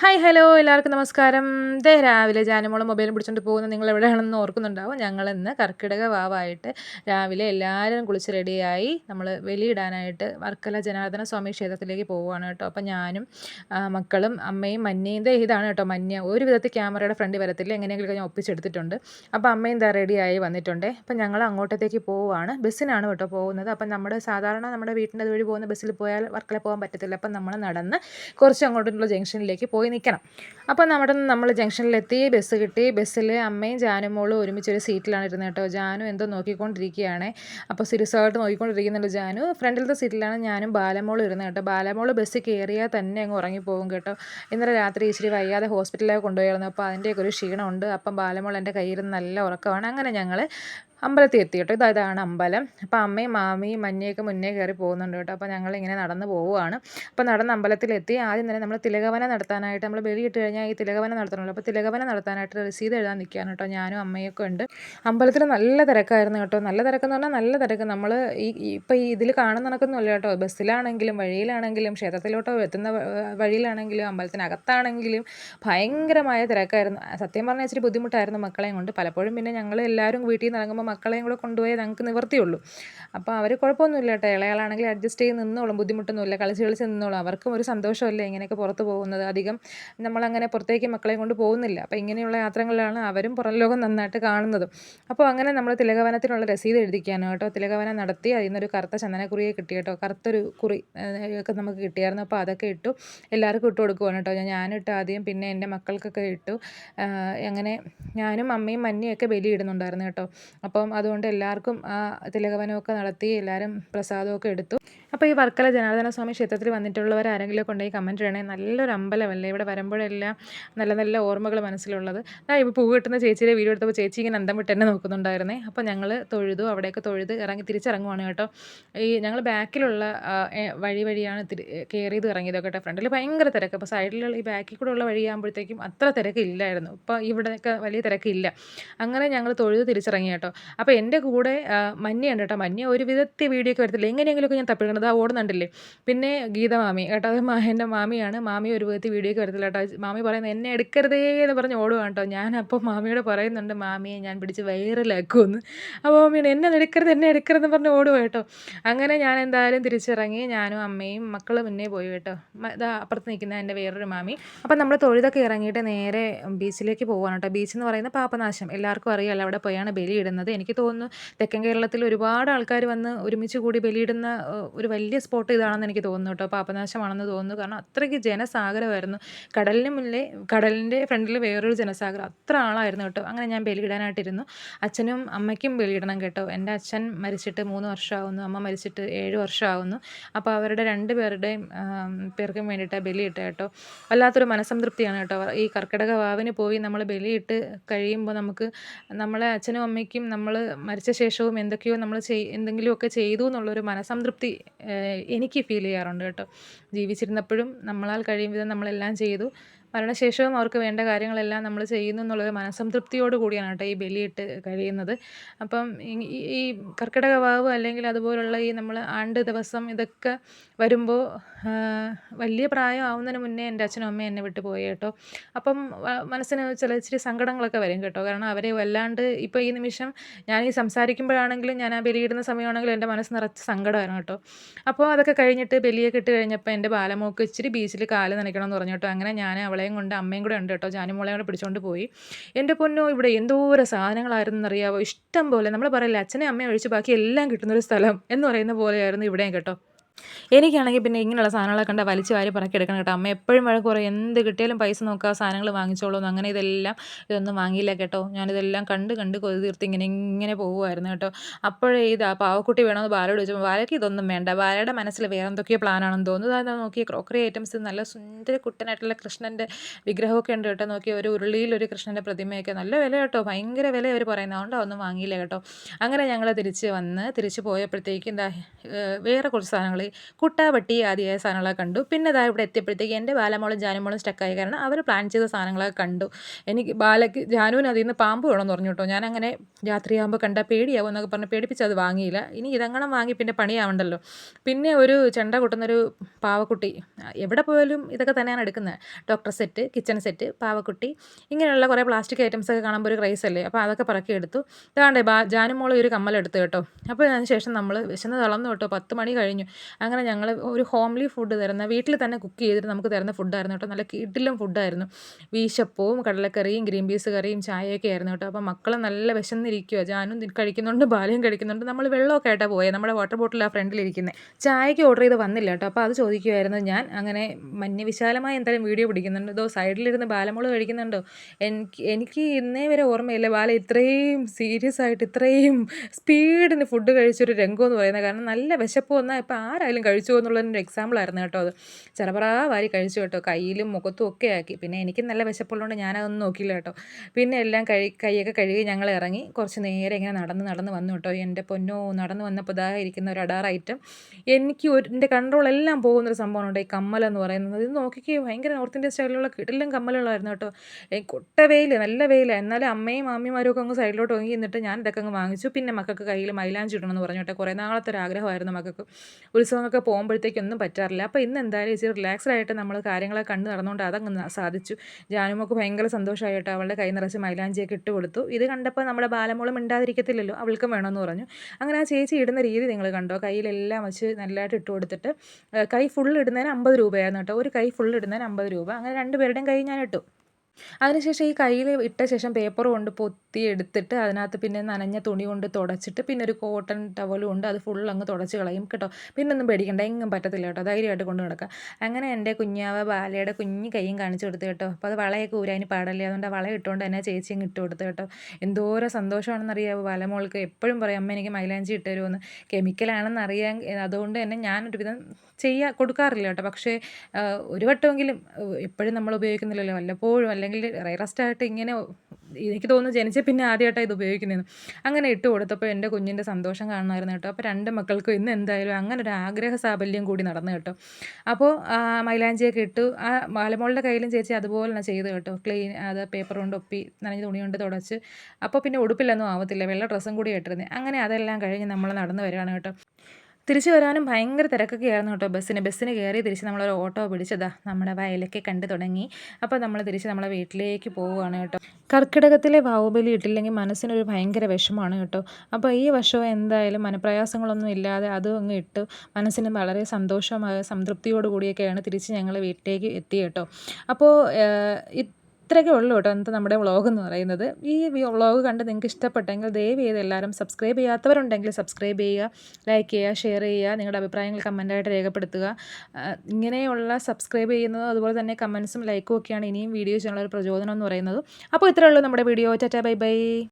Hi hello എല്ലാവർക്കും നമസ്കാരം. ദേ രാവിലെ ജാനമോളം മൊബൈലും പിടിച്ചോണ്ട് പോകുന്ന. നിങ്ങൾ എവിടെയാണെന്ന് ഓർക്കുന്നുണ്ടാവും? ഞങ്ങൾ ഇന്ന് കർക്കിടക വാവായിട്ട് രാവിലെ എല്ലാവരും കുളിച്ച് റെഡിയായി നമ്മൾ വെളിയിടാനായിട്ട് വർക്കല ജനാർദ്ദന സ്വാമി ക്ഷേത്രത്തിലേക്ക് പോവുകയാണ് കേട്ടോ. അപ്പം ഞാനും മക്കളും അമ്മയും മഞ്ഞയും ദേ ഇതാണ് കേട്ടോ മഞ്ഞ. ഒരു വിധത്തിൽ ക്യാമറയുടെ ഫ്രണ്ട് വരത്തില്ല. എങ്ങനെയെങ്കിലും ഞാൻ ഒപ്പിച്ചെടുത്തിട്ടുണ്ട്. അപ്പോൾ അമ്മയും ദാ റെഡിയായി വന്നിട്ടുണ്ട്. അപ്പം ഞങ്ങൾ അങ്ങോട്ടത്തേക്ക് പോവുകയാണ്. ബസ്സിനാണ് കേട്ടോ പോകുന്നത്. അപ്പം നമ്മുടെ സാധാരണ നമ്മുടെ വീട്ടിന്റെ അതുവഴി പോകുന്ന ബസ്സിൽ പോയാൽ വർക്കല പോകാൻ പറ്റത്തില്ല. അപ്പം നമ്മൾ നടന്ന് കുറച്ച് അങ്ങോട്ടുള്ള ജംഗ്ഷനിലേക്ക് പോയി നിൽക്കണം. അപ്പോൾ നമ്മുടെ നമ്മൾ ജംഗ്ഷനിലെത്തി ബസ് കിട്ടി. ബസ്സിൽ അമ്മയും ജാനും മോളും ഒരുമിച്ച് ഒരു സീറ്റിലാണ് ഇരുന്നത് കേട്ടോ. ജാനു എന്തോ നോക്കിക്കൊണ്ടിരിക്കുകയാണ്. അപ്പോൾ സിരിസായിട്ട് നോക്കിക്കൊണ്ടിരിക്കുന്നുണ്ട് ജാനു. ഫ്രണ്ടിലത്തെ സീറ്റിലാണ് ഞാനും ബാലമോളും ഇരുന്നത് കേട്ടോ. ബാലമോൾ ബസ് കയറിയാൽ തന്നെ അങ്ങ് ഉറങ്ങിപ്പോകും കേട്ടോ. ഇന്നലെ രാത്രി ഇച്ചിരി വയ്യാതെ ഹോസ്പിറ്റലിലേക്ക് കൊണ്ടുപോയിരുന്നു അപ്പോൾ അതിന്റെയൊക്കെ ഒരു ക്ഷീണമുണ്ട്. അപ്പം ബാലമോൾ എന്റെ കയ്യിൽ നല്ല ഉറക്കമാണ്. അങ്ങനെ ഞങ്ങൾ അമ്പലത്തിൽ എത്തി കേട്ടോ. ഇതാ ഇതാണ് അമ്പലം. അപ്പോൾ അമ്മയും മാമിയും മഞ്ഞയൊക്കെ മുന്നേ കയറി പോകുന്നുണ്ട് കേട്ടോ. അപ്പോൾ ഞങ്ങളിങ്ങനെ നടന്ന് പോവുകയാണ്. അപ്പോൾ നടന്ന് അമ്പലത്തിലെത്തി. ആദ്യം തന്നെ നമ്മൾ തിലകവന നടത്താനായിട്ട് നമ്മൾ ബലിയിട്ട് കഴിഞ്ഞാൽ ഈ തിലകവന നടത്തണമല്ലോ. അപ്പോൾ തിലകവന നടത്താനായിട്ട് രസീത് എഴുതാൻ നിൽക്കുകയാണ് കേട്ടോ. ഞാനും അമ്മയൊക്കെ ഉണ്ട്. അമ്പലത്തിൽ നല്ല തിരക്കായിരുന്നു കേട്ടോ. നല്ല തിരക്കെന്ന് പറഞ്ഞാൽ നല്ല തിരക്ക്. നമ്മൾ ഈ ഇപ്പോൾ ഈ ഇതിൽ കാണുന്ന നടക്കുന്നില്ല കേട്ടോ. ബസ്സിലാണെങ്കിലും വഴിയിലാണെങ്കിലും ക്ഷേത്രത്തിലോട്ടോ എത്തുന്ന വഴിയിലാണെങ്കിലും അമ്പലത്തിനകത്താണെങ്കിലും ഭയങ്കരമായ തിരക്കായിരുന്നു. സത്യം പറഞ്ഞാൽ ഇച്ചിരി ബുദ്ധിമുട്ടായിരുന്നു മക്കളെയും കൊണ്ട്. പലപ്പോഴും പിന്നെ ഞങ്ങൾ എല്ലാവരും വീട്ടിൽ നിന്ന് ഇറങ്ങുമ്പോൾ മക്കളെയും കൂടെ കൊണ്ടുപോയി ഞങ്ങൾക്ക് നിവർത്തിയുള്ളൂ അപ്പോൾ അവർ കുഴപ്പമൊന്നുമില്ല കേട്ടോ. ഇളയാളാണെങ്കിൽ അഡ്ജസ്റ്റ് ചെയ്ത് നിന്നോളും. ബുദ്ധിമുട്ടൊന്നുമില്ല. കളിച്ച് കളിച്ച് നിന്നോളും. അവർക്കും ഒരു സന്തോഷമല്ലേ ഇങ്ങനെയൊക്കെ പുറത്ത് പോകുന്നത്? അധികം നമ്മളങ്ങനെ പുറത്തേക്ക് മക്കളെയും കൊണ്ട് പോകുന്നില്ല. അപ്പോൾ ഇങ്ങനെയുള്ള യാത്രകളിലാണ് അവരും പുറം ലോകം നന്നായിട്ട് കാണുന്നതും. അപ്പോൾ അങ്ങനെ നമ്മൾ തിലകവനത്തിനുള്ള രസീത് എഴുതിക്കാനോ കേട്ടോ. തിലകവനം നടത്തി അതിൽ നിന്നൊരു കറുത്ത ചന്ദനക്കുറിയെ കിട്ടി കേട്ടോ. കറുത്തൊരു കുറി ഒക്കെ നമുക്ക് കിട്ടിയായിരുന്നു. അപ്പോൾ അതൊക്കെ ഇട്ടു. എല്ലാവർക്കും ഇട്ട് കൊടുക്കുവാണ് കേട്ടോ. ഞാനിട്ട് ആദ്യം പിന്നെ എന്റെ മക്കൾക്കൊക്കെ ഇട്ടു. അങ്ങനെ ഞാനും അമ്മയും മഞ്ഞയൊക്കെ ബലി ഇടുന്നുണ്ടായിരുന്നു കേട്ടോ. അപ്പം അതുകൊണ്ട് എല്ലാവർക്കും ആ തിലകവനമൊക്കെ നടത്തി എല്ലാവരും പ്രസാദമൊക്കെ എടുത്തു. അപ്പോൾ ഈ വർക്കല ജനാർദ്ദന സ്വാമി ക്ഷേത്രത്തിൽ വന്നിട്ടുള്ളവർ ആരെങ്കിലും കൊണ്ടുപോയി കമന്റ് ചെയ്യണേ. നല്ലൊരു അമ്പലമല്ലേ? ഇവിടെ വരുമ്പോഴെല്ലാം നല്ല നല്ല ഓർമ്മകൾ മനസ്സിലുള്ളത്. ഇപ്പോൾ പൂ കിട്ടുന്ന ചേച്ചിയുടെ വീഡിയോ എടുത്തപ്പോൾ ചേച്ചി ഇങ്ങനെ അന്തം വിട്ട് എന്നെ നോക്കുന്നുണ്ടായിരുന്നേ. അപ്പോൾ ഞങ്ങൾ തൊഴുതു അവിടെയൊക്കെ തൊഴുത് ഇറങ്ങി തിരിച്ചിറങ്ങുവാണ് കേട്ടോ. ഈ ഞങ്ങൾ ബാക്കിലുള്ള വഴി വഴിയാണ് തിരി കയറിയത് ഇറങ്ങിയത് കേട്ടോ. ഫ്രണ്ടിൽ ഭയങ്കര തിരക്ക്. അപ്പോൾ സൈഡിലുള്ള ഈ ബാക്കിൽ കൂടെ ഉള്ള വഴിയാകുമ്പോഴത്തേക്കും അത്ര തിരക്കില്ലായിരുന്നു ഇപ്പോൾ ഇവിടെയൊക്കെ വലിയ തിരക്കില്ല. അങ്ങനെ ഞങ്ങൾ തൊഴുത് തിരിച്ചിറങ്ങി കേട്ടോ. അപ്പോൾ എന്റെ കൂടെ മഞ്ഞയുണ്ട് കേട്ടോ. മഞ്ഞ ഒരു വിധത്തിൽ വീഡിയോ ഒക്കെ വരത്തില്ല. എങ്ങനെയെങ്കിലുമൊക്കെ ഞാൻ തപ്പിടുന്നത് ആ ഓടുന്നുണ്ടല്ലേ. പിന്നെ ഗീത മാമി കേട്ടോ. അത് എന്റെ മാമിയാണ്. മാമി ഒരു വിധത്തിൽ വീഡിയോ ഒക്കെ വരത്തില്ല കേട്ടോ. മാമി പറയുന്നത് എന്നെ എടുക്കരുതേ എന്ന് പറഞ്ഞ് ഓടുവാണ് കേട്ടോ. ഞാൻ അപ്പോൾ മാമിയോട് പറയുന്നുണ്ട് മാമിയെ ഞാൻ പിടിച്ച് വൈറലാക്കുമെന്ന് അപ്പോൾ മാമിയാണ് എന്നെ എടുക്കരുത് എന്നെ എടുക്കരുതെന്ന് പറഞ്ഞ് ഓടുക കേട്ടോ. അങ്ങനെ ഞാൻ എന്തായാലും തിരിച്ചിറങ്ങി ഞാനും അമ്മയും മക്കൾ മുന്നേ പോയി കേട്ടോ. ഇതാ അപ്പുറത്ത് നിൽക്കുന്ന എന്റെ വേറൊരു മാമി. അപ്പം നമ്മൾ തൊഴുതൊക്കെ ഇറങ്ങിയിട്ട് നേരെ ബീച്ചിലേക്ക് പോവാണ് കേട്ടോ. ബീച്ച് എന്ന് പറയുന്നത് പാപ്പനാശം എല്ലാവർക്കും അറിയാമല്ലോ അവിടെ പോയാണ് ബലിയിടുന്നത് എനിക്ക് തോന്നുന്നു തെക്കൻ കേരളത്തിൽ ഒരുപാട് ആൾക്കാർ വന്ന് ഒരുമിച്ച് കൂടി ബലിയിടുന്ന ഒരു വലിയ സ്പോട്ട് ഇതാണെന്ന് എനിക്ക് തോന്നുന്നു കേട്ടോ. പാപനാശമാണെന്ന് തോന്നുന്നു. കാരണം അത്രയ്ക്ക് ജനസാഗരമായിരുന്നു. കടലിന് മുന്നിലെ കടലിന്റെ ഫ്രണ്ടിൽ വേറൊരു ജനസാഗരം. അത്ര ആളായിരുന്നു കേട്ടോ. അങ്ങനെ ഞാൻ ബലിയിടാനായിട്ടിരുന്നു അച്ഛനും അമ്മയ്ക്കും ബലിയിടണം കേട്ടോ. എന്റെ അച്ഛൻ മരിച്ചിട്ട് മൂന്ന് വർഷമാവുന്നു. അമ്മ മരിച്ചിട്ട് ഏഴ് വർഷമാവുന്നു. അപ്പോൾ അവരുടെ രണ്ട് പേരുടെയും പേർക്കും വേണ്ടിയിട്ടാണ് ബലിയിട്ട കേട്ടോ. വല്ലാത്തൊരു മനസംതൃപ്തിയാണ് കേട്ടോ. ഈ കർക്കിടക വാവിന് പോയി നമ്മൾ ബലിയിട്ട് കഴിയുമ്പോൾ നമുക്ക് നമ്മളെ അച്ഛനും അമ്മയ്ക്കും നമ്മൾ മരിച്ച ശേഷവും എന്തൊക്കെയോ നമ്മൾ ചെയ് എന്തെങ്കിലുമൊക്കെ ചെയ്തു എന്നുള്ളൊരു മനസ്സംതൃപ്തി ഏഹ്, എനിക്ക് ഫീൽ ചെയ്യാറുണ്ട് കേട്ടോ. ജീവിച്ചിരുന്നപ്പോഴും നമ്മളാൽ കഴിയും വിധം നമ്മളെല്ലാം ചെയ്തു. മരണശേഷവും അവർക്ക് വേണ്ട കാര്യങ്ങളെല്ലാം നമ്മൾ ചെയ്യുന്നു എന്നുള്ളൊരു മനസംതൃപ്തിയോട് കൂടിയാണ് കേട്ടോ ഈ ബലിയിട്ട് കഴിയുന്നത്. അപ്പം ഈ- കർക്കിടക വാവ് അല്ലെങ്കിൽ അതുപോലുള്ള ഈ നമ്മൾ ആണ്ട് ദിവസം ഇതൊക്കെ വരുമ്പോൾ വലിയ പ്രായം ആവുന്നതിന് മുന്നേ എന്റെ അച്ഛനും അമ്മയും എന്നെ വിട്ടു പോയി കേട്ടോ. അപ്പം മനസ്സിന് ചില ഇച്ചിരി സങ്കടങ്ങളൊക്കെ വരും കേട്ടോ. കാരണം അവരെ വല്ലാണ്ട് ഇപ്പോൾ ഈ നിമിഷം ഞാൻ ഈ സംസാരിക്കുമ്പോഴാണെങ്കിലും ഞാൻ ആ ബലിയിടുന്ന സമയമാണെങ്കിലും എന്റെ മനസ്സ് നിറച്ച് സങ്കടമായിരുന്നു കേട്ടോ. അപ്പോൾ അതൊക്കെ കഴിഞ്ഞിട്ട് ബലിയൊക്കെ ഇട്ട് കഴിഞ്ഞപ്പോൾ എന്റെ ബാലമോക്ക് ഇച്ചിരി ബീച്ചിൽ കാൽ നനയ്ക്കണം എന്ന് പറഞ്ഞു കേട്ടോ. അങ്ങനെ ഞാൻ അവളെയും കൊണ്ട് അമ്മയും കൂടെ ഉണ്ട് കേട്ടോ. ജാനുമോളെയും കൂടെ പിടിച്ചുകൊണ്ട് പോയി. എന്റെ പൊന്നോ ഇവിടെ എന്തോരം സാധനങ്ങളായിരുന്നു എന്നറിയാവോ ഇഷ്ടം പോലെ. നമ്മൾ പറയില്ല അച്ഛനെ അമ്മയും ഒഴിച്ച് ബാക്കി എല്ലാം കിട്ടുന്നൊരു സ്ഥലം എന്ന് പറയുന്ന പോലെയായിരുന്നു ഇവിടെയും കേട്ടോ. എനിക്കാണെങ്കിൽ പിന്നെ ഇങ്ങനെയുള്ള സാധനങ്ങളൊക്കെ കണ്ട വലിച്ചു വാരി പറക്കി എടുക്കണം കേട്ടോ. അമ്മ എപ്പോഴും വഴക്ക് കുറേ എന്ത് കിട്ടിയാലും പൈസ നോക്കുക സാധനങ്ങൾ വാങ്ങിച്ചോളൂ അങ്ങനെ ഇതെല്ലാം ഇതൊന്നും വാങ്ങിയില്ല കേട്ടോ. ഞാനിതെല്ലാം കണ്ട് കണ്ട് കൊതി തീർത്ത് ഇങ്ങനെ ഇങ്ങനെ പോകുമായിരുന്നു കേട്ടോ. അപ്പോഴേ ഇത് ആ പാവക്കുട്ടി വേണമെന്ന് ബാലയോട് ചോദിച്ചപ്പോൾ ബാലയ്ക്ക് ഇതൊന്നും വേണ്ട. ബാലയുടെ മനസ്സിൽ വേറെ എന്തൊക്കെയോ പ്ലാനാണെന്ന് തോന്നുന്നു. അതാ നോക്കിയ ക്രോക്കറി ഐറ്റംസ്. നല്ല സുന്ദര കുട്ടനായിട്ടുള്ള കൃഷ്ണന്റെ വിഗ്രഹമൊക്കെ ഉണ്ട് കേട്ടോ. നോക്കിയ ഒരു ഉരുളിയിൽ ഒരു കൃഷ്ണന്റെ പ്രതിമയൊക്കെ. നല്ല വില കേട്ടോ. ഭയങ്കര വില അവർ പറയുന്നത്. അതുകൊണ്ട് ഒന്നും വാങ്ങിയില്ല കേട്ടോ. അങ്ങനെ ഞങ്ങൾ തിരിച്ച് വന്ന് തിരിച്ച് പോയപ്പോഴത്തേക്കും എന്താ വേറെ കുറച്ച് സാധനങ്ങൾ. കുട്ടാപട്ടി ആദ്യമായ സാധനങ്ങളൊക്കെ കണ്ടു. പിന്നെ ഇതാ ഇവിടെ എത്തിയപ്പോഴത്തേക്ക് എന്റെ ബാലമോളും ജാനുമോളും സ്റ്റക്കായ കാരണം അവർ പ്ലാൻ ചെയ്ത സാധനങ്ങളൊക്കെ കണ്ടു. എനിക്ക് ബാലയ്ക്ക് ജാനുവിന് അതിൽ നിന്ന് പാമ്പ് വേണമെന്ന് പറഞ്ഞു കേട്ടോ. ഞാൻ അങ്ങനെ രാത്രിയാകുമ്പോൾ കണ്ടാൽ പേടിയാവും എന്നൊക്കെ പറഞ്ഞ് പേടിപ്പിച്ച് അത് വാങ്ങിയില്ല. ഇനി ഇതങ്ങനെ വാങ്ങി പിന്നെ പണിയാവണ്ടല്ലോ. പിന്നെ ഒരു ചെണ്ട കൊട്ടുന്നൊരു പാവക്കുട്ടി എവിടെ പോയാലും ഇതൊക്കെ തന്നെയാണ് എടുക്കുന്നത്. ഡോക്ടർ സെറ്റ് കിച്ചൺ സെറ്റ് പാവക്കുട്ടി ഇങ്ങനെയുള്ള കുറേ പ്ലാസ്റ്റിക് ഐറ്റംസ് ഒക്കെ കാണുമ്പോൾ ഒരു ക്രൈസ് അല്ലേ? അപ്പോൾ അതൊക്കെ പറക്കി എടുത്തു. ഇതാണ്ടേ ബാ ജാനുമോൾ ഒരു കമ്മലെടുത്ത് കേട്ടോ. അപ്പോൾ അതിന് ശേഷം നമ്മൾ വിശന്ന് തളർന്നു കേട്ടോ. പത്ത് മണി കഴിഞ്ഞു. അങ്ങനെ ഞങ്ങൾ ഒരു ഹോംലി ഫുഡ് തരുന്ന വീട്ടിൽ തന്നെ കുക്ക് ചെയ്തിട്ട് നമുക്ക് തരുന്ന ഫുഡായിരുന്നു കേട്ടോ. നല്ല കിട്ടിലും ഫുഡായിരുന്നു വീശപ്പവും കടലക്കറിയും ഗ്രീൻ പീസ് കറിയും ചായയൊക്കെ ആയിരുന്നു കേട്ടോ. അപ്പോൾ മക്കൾ നല്ല വിശന്നിരിക്കുക ജാനും കഴിക്കുന്നുണ്ട് ബാലയും കഴിക്കുന്നുണ്ട്. നമ്മൾ വെള്ളമൊക്കെ ആയിട്ടാണ് പോയത് നമ്മുടെ വാട്ടർ ബോട്ടിൽ ആ ഫ്രണ്ടിലിരിക്കുന്നത് ചായയ്ക്ക് ഓർഡർ ചെയ്ത് വന്നില്ല കേട്ടോ. അപ്പോൾ അത് ചോദിക്കുമായിരുന്നു ഞാൻ അങ്ങനെ മഞ്ഞ വിശാലമായി എന്തായാലും വീഡിയോ പിടിക്കുന്നുണ്ട്? ഇതോ സൈഡിലിരുന്ന് ബാലമോൾ കഴിക്കുന്നുണ്ടോ? എനിക്ക് എനിക്ക് ഇന്നേ വരെ ഓർമ്മയില്ല. ബാല ഇത്രയും സീരിയസ് ആയിട്ട് ഇത്രയും സ്പീഡിന് ഫുഡ് കഴിച്ചൊരു രംഗം എന്ന് പറയുന്നത്. കാരണം നല്ല വിശപ്പ് വന്നാൽ ഇപ്പോൾ ആരായാലും കഴിച്ചു എന്നുള്ളതിന്റെ എക്സാമ്പിളായിരുന്നു കേട്ടോ അത്. ചെറപറാ വാരി കഴിച്ചു കേട്ടോ. കയ്യിലും മുഖത്തും ഒക്കെ ആക്കി. പിന്നെ എനിക്ക് നല്ല വിശപ്പുള്ളതുകൊണ്ട് ഞാനതൊന്നും നോക്കിയില്ല കേട്ടോ. പിന്നെ എല്ലാം കഴി കൈയൊക്കെ കഴുകി ഞങ്ങൾ ഇറങ്ങി. കുറച്ച് നേരെ ഇങ്ങനെ നടന്ന് നടന്ന് വന്നു കേട്ടോ. എന്റെ പൊന്നോ നടന്ന് വന്നപ്പോൾ ഇതാ ഇരിക്കുന്ന ഒരു അടാർ ഐറ്റം എനിക്ക് ഒരു എന്റെ കൺട്രോൾ എല്ലാം സംഭവം ഉണ്ട്. ഈ കമ്മൽ എന്ന് പറയുന്നത്. ഇത് നോക്കിക്കേ ഭയങ്കര നോർത്ത് ഇന്ത്യൻ സ്റ്റൈലിലുള്ള കിടലും കമ്മലുകളായിരുന്നു കേട്ടോ. കൊട്ട വെയിൽ നല്ല വെയിൽ എന്നാലും അമ്മയും മാമിമാരും ഒക്കെ അങ്ങ് സൈഡിലോട്ട് ഒങ്ങി നിന്നിട്ട് ഞാൻ ഇതൊക്കെ അങ്ങ് വാങ്ങിച്ചു. പിന്നെ മക്കൾക്ക് കയ്യിൽ മൈലാഞ്ചി ഇടണമെന്ന് പറഞ്ഞു കേട്ടോ. കുറേ നാളത്തെ ഒരു ആഗ്രഹമായിരുന്നു മക്കൾക്ക്. ഉത്സവമൊക്കെ പോകുമ്പോഴത്തേക്കൊന്നും പറ്റാറില്ല. അപ്പോൾ ഇന്ന് എന്തായാലും ഇച്ചിരി റിലാക്സ്ഡ് ആയിട്ട് നമ്മൾ കാര്യങ്ങളെ കണ്ട് നടന്നുകൊണ്ട് അതങ്ങ് സാധിച്ചു. ജാനുമോക്ക് ഭയങ്കര സന്തോഷമായി കേട്ടോ. അവളുടെ കൈ നിറച്ച് മൈലാഞ്ചിയൊക്കെ ഇട്ട് കൊടുത്തു. ഇത് കണ്ടപ്പോൾ നമ്മുടെ ബാലമോളും മിണ്ടാതിരിക്കത്തില്ലല്ലോ. അവൾക്കും വേണമെന്ന് പറഞ്ഞു. അങ്ങനെ ആ ചേച്ചി ഇടുന്ന രീതി നിങ്ങൾ കണ്ടോ? കയ്യിലെല്ലാം വെച്ച് നല്ലതായിട്ട് ഇട്ട് കൊടുത്തിട്ട് കൈ ഫുൾ ഇടുന്നതിന് അമ്പത് രൂപയായിരുന്നു കേട്ടോ. ഒരു കൈ ഫുൾ ഇടുന്നതിന് അമ്പത് രൂപ. അങ്ങനെ രണ്ടുപേരുടെയും കൈ ഞാൻ ഇട്ടു. അതിനുശേഷം ഈ കയ്യിൽ ഇട്ട ശേഷം പേപ്പർ കൊണ്ട് പൊത്തി എടുത്തിട്ട് അതിനകത്ത് പിന്നെ നനഞ്ഞ തുണി കൊണ്ട് തുടച്ചിട്ട് പിന്നെ ഒരു കോട്ടൺ ടവലും ഉണ്ട് അത് ഫുൾ അങ്ങ് തുടച്ച് കളയും കേട്ടോ. പിന്നെ ഒന്നും പേടിക്കണ്ട എങ്ങും പറ്റത്തില്ല കേട്ടോ. ധൈര്യമായിട്ട് കൊണ്ട് നടക്കാം. അങ്ങനെ എന്റെ കുഞ്ഞാവ ബാലയുടെ കുഞ്ഞു കൈയും കാണിച്ചു കൊടുത്തു കേട്ടോ. അപ്പോൾ അത് വളയൊക്കെ ഊരാൻ പാടല്ലേ? അതുകൊണ്ട് ആ വള ഇട്ടുകൊണ്ട് തന്നെ ചേച്ചി അങ്ങ് ഇട്ട് കൊടുത്തു കേട്ടോ. എന്തോരം സന്തോഷമാണെന്നറിയാമോ ബാലമോൾക്ക് എപ്പോഴും പറയും അമ്മ എനിക്ക് മൈലാഞ്ചി ഇട്ട് തരുമെന്ന് കെമിക്കലാണെന്ന് അറിയാൻ അതുകൊണ്ട് തന്നെ ഞാനൊരുവിധം ചെയ്യാ കൊടുക്കാറില്ല കേട്ടോ. പക്ഷേ ഒരു വട്ടമെങ്കിലും എപ്പോഴും നമ്മൾ ഉപയോഗിക്കുന്നില്ലല്ലോ. വല്ലപ്പോഴും അല്ലെങ്കിൽ റയറസ്റ്റായിട്ട് ഇങ്ങനെ എനിക്ക് തോന്നുന്നു ജനിച്ച പിന്നെ ആദ്യമായിട്ടാണ് ഇത് ഉപയോഗിക്കുന്നതെന്ന്. അങ്ങനെ ഇട്ട് കൊടുത്തപ്പോൾ എന്റെ കുഞ്ഞിന്റെ സന്തോഷം കാണുമായിരുന്നു കേട്ടോ. അപ്പോൾ രണ്ട് മക്കൾക്കും ഇന്ന് എന്തായാലും അങ്ങനെ ഒരു ആഗ്രഹ സാബല്യം കൂടി നടന്നു കേട്ടോ. അപ്പോൾ മൈലാഞ്ചിയൊക്കെ ഇട്ടു. ആ ബാലമോളുടെ കയ്യിലും ചേച്ചി അതുപോലെ തന്നെ ചെയ്ത് കേട്ടോ. ക്ലീൻ അത് പേപ്പർ കൊണ്ട് ഒപ്പി നനഞ്ഞ തുണി കൊണ്ട് തുടച്ച്. അപ്പോൾ പിന്നെ ഉടുപ്പിലൊന്നും ആവത്തില്ല. വെള്ള ഡ്രസ്സും കൂടി ഇട്ടിരുന്നത് അങ്ങനെ അതെല്ലാം കഴിഞ്ഞ് നമ്മൾ നടന്നു വരികയാണ് കേട്ടോ. തിരിച്ചു വരാനും ഭയങ്കര തിരക്കൊക്കെ ആയിരുന്നു കേട്ടോ ബസ്സിന്. ബസ്സിന് കയറി തിരിച്ച് നമ്മളൊരു ഓട്ടോ പിടിച്ചതാ നമ്മുടെ വയലൊക്കെ കണ്ടു തുടങ്ങി. അപ്പോൾ നമ്മൾ തിരിച്ച് നമ്മളെ വീട്ടിലേക്ക് പോവുകയാണ് കേട്ടോ. കർക്കിടകത്തിലെ വാവുബലി ഇട്ടില്ലെങ്കിൽ മനസ്സിനൊരു ഭയങ്കര വിഷമമാണ് കേട്ടോ. അപ്പോൾ ഈ വർഷവും എന്തായാലും മനപ്രയാസങ്ങളൊന്നും ഇല്ലാതെ അതും അങ്ങ് ഇട്ടു. മനസ്സിന് വളരെ സന്തോഷമായ സംതൃപ്തിയോടുകൂടിയൊക്കെയാണ് തിരിച്ച് ഞങ്ങൾ വീട്ടിലേക്ക് എത്തി കേട്ടോ. അപ്പോൾ ഇത്രയൊക്കെ ഉള്ളൂ കേട്ടോ ഇന്നത്തെ നമ്മുടെ വ്ളോഗ് എന്ന് പറയുന്നത്. ഈ വ്ളോഗ് കണ്ട് നിങ്ങൾക്ക് ഇഷ്ടപ്പെട്ടെങ്കിൽ ദയവ് ചെയ്ത് എല്ലാവരും സബ്സ്ക്രൈബ് ചെയ്യാത്തവരുണ്ടെങ്കിൽ സബ്സ്ക്രൈബ് ചെയ്യുക ലൈക്ക് ചെയ്യുക ഷെയർ ചെയ്യുക നിങ്ങളുടെ അഭിപ്രായങ്ങൾ കമന്റായിട്ട് രേഖപ്പെടുത്തുക. ഇങ്ങനെയുള്ള സബ്സ്ക്രൈബ് ചെയ്യുന്നതും അതുപോലെ തന്നെ കമൻസും ലൈക്കും ഒക്കെയാണ് ഇനിയും വീഡിയോ ചെയ്യാനുള്ള ഒരു പ്രചോദനം എന്ന് പറയുന്നത്. അപ്പോൾ ഇത്രയേ ഉള്ളൂ നമ്മുടെ വീഡിയോ ടാറ്റാ ബൈ ബൈ